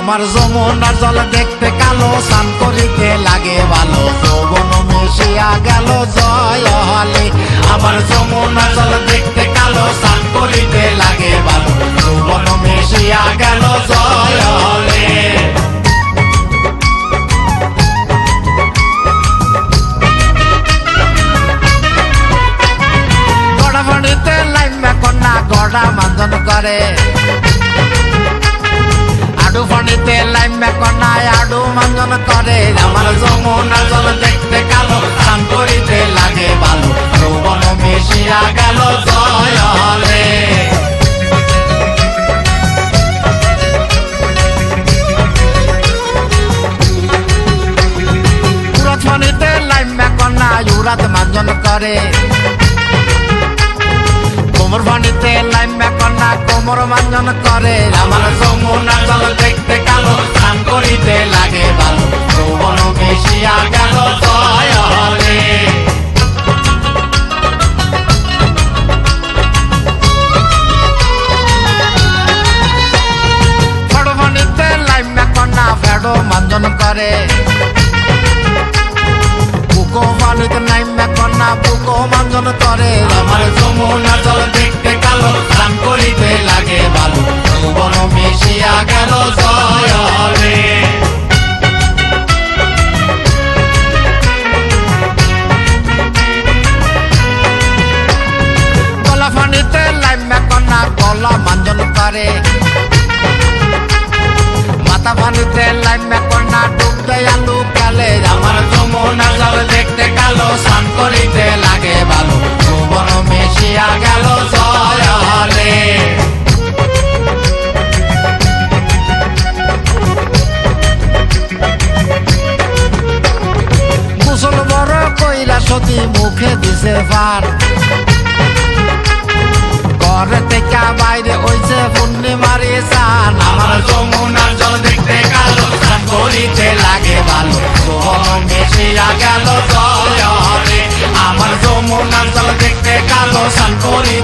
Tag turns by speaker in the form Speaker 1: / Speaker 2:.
Speaker 1: আমার যমুনার জল দেখতে কালো, স্নান করিতে লাগে ভালো। যৌবন মিশিয়া গেল জয় হলে। আমার যমুনার জল দেখতে কালো, স্নান করিতে লাগে ভালো। যৌবন মিশিয়া গেল জয় হলে। গড়া মান্দন করে। করে আমার যমুনা জল দেখতে কালো, স্নান করিতে লাগে ভালো যৌবন মিশিয়া গেল জয় করে। কোমর করে। আমার যমুনা জল দেখতে কালো, স্নান করিতে মাঞ্জন করে। আমার যমুনা জল দেখতে সতী মুখে দিছে ভার। ঘরে থেকে বাইরে ওইছে পূর্ণিমারি চান আমার যমুনার জল দেখতে কালো করিতে লাগে ভালো। মিশিয়া গেল জল আমার যমুনার জল দেখতে কালো সান করি